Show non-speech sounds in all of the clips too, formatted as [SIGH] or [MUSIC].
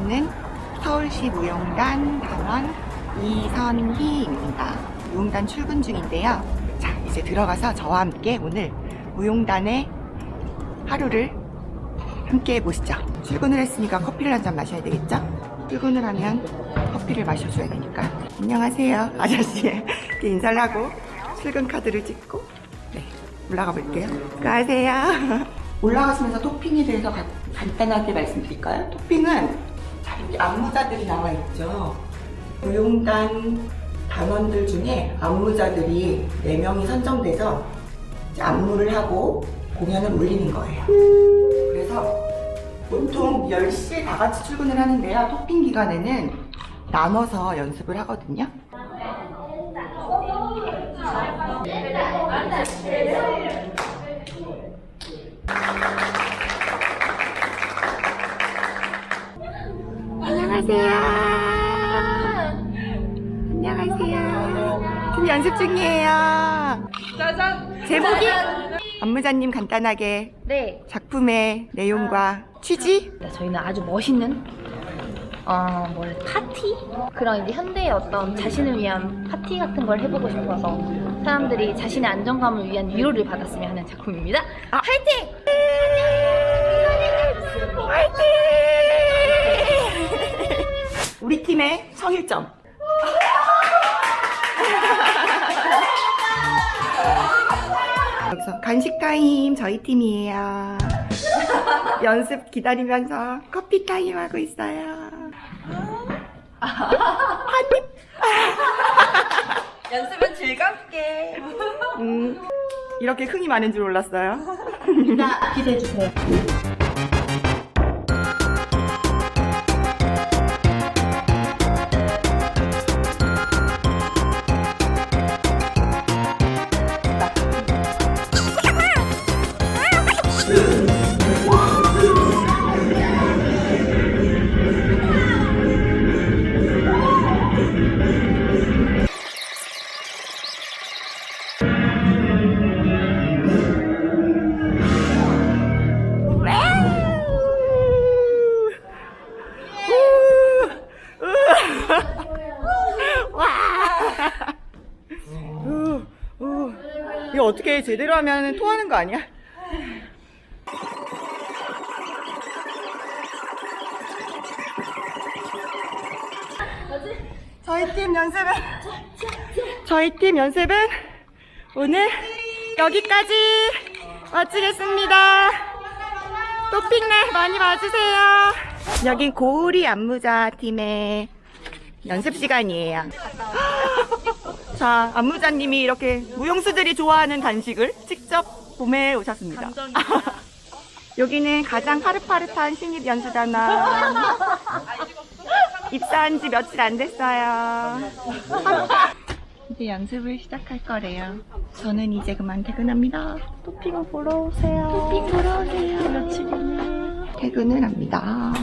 저는 서울시 무용단 단원 이선희입니다. 무용단 출근 중인데요. 자, 이제 들어가서 저와 함께 오늘 무용단의 하루를 함께 해보시죠. 출근을 했으니까 커피를 한 잔 마셔야 되겠죠? 출근을 하면 커피를 마셔줘야 되니까. 안녕하세요. 아저씨. 이렇게 인사를 하고 출근 카드를 찍고 네, 올라가 볼게요. 안녕하세요. 올라가시면서 토핑에 대해서 가- 간단하게 말씀드릴까요? 토핑은 자, 이렇게 안무자들이 나와 있죠. 무용단 단원들 중에 안무자들이 4명이 선정돼서 안무를 하고 공연을 올리는 거예요. 그래서 보통 10시에 다 같이 출근을 하는데요. 토핑 기간에는 나눠서 연습을 하거든요. 안녕하세요. 안녕하세요. 지금 연습 중이에요. 짜잔! 제목이 안무자님 간단하게 네. 작품의 내용과 취지 저희는 아주 멋있는 어, 뭘 파티? 그런 이제 현대의 어떤 자신을 위한 파티 같은 걸 해보고 싶어서 사람들이 자신의 안정감을 위한 위로를 받았으면 하는 작품입니다. 아. 화이팅! 화이팅! 우리 팀의 성일점. 여기서 간식 타임 저희 팀이에요. 연습 기다리면서 커피 타임 하고 있어요. 한입. 연습은 즐겁게. 음, 이렇게 흥이 많은 줄 몰랐어요. 기대해 주세요. 이거 어떻게 제대로 하면 토하는 거 아니야? 저희 팀 연습은 저희 팀 연습은 오늘 여기까지 마치겠습니다. 토핑네 많이 봐주세요. 여긴 고우리 안무자 팀의 연습 시간이에요. 자, 안무자님이 이렇게 무용수들이 좋아하는 간식을 직접 구매해 오셨습니다. [LAUGHS] 여기는 가장 파릇파릇한 신입 연수단원. [LAUGHS] 입사한 지 며칠 안 됐어요. 이제 연습을 시작할 거래요. 저는 이제 그만 퇴근합니다. 토핑을 보러 오세요. 토핑 보러 오세요. 며칠이면 퇴근을 합니다.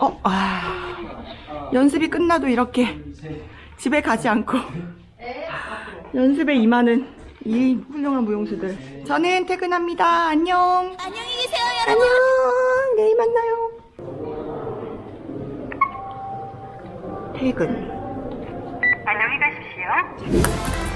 어, 아. 연습이 끝나도 이렇게 집에 가지 않고 연습에 임하는 이 훌륭한 무용수들. 저는 퇴근합니다. 안녕. 안녕히 계세요, 안녕. 내일 만나요. 퇴근. 안녕히 가십시오.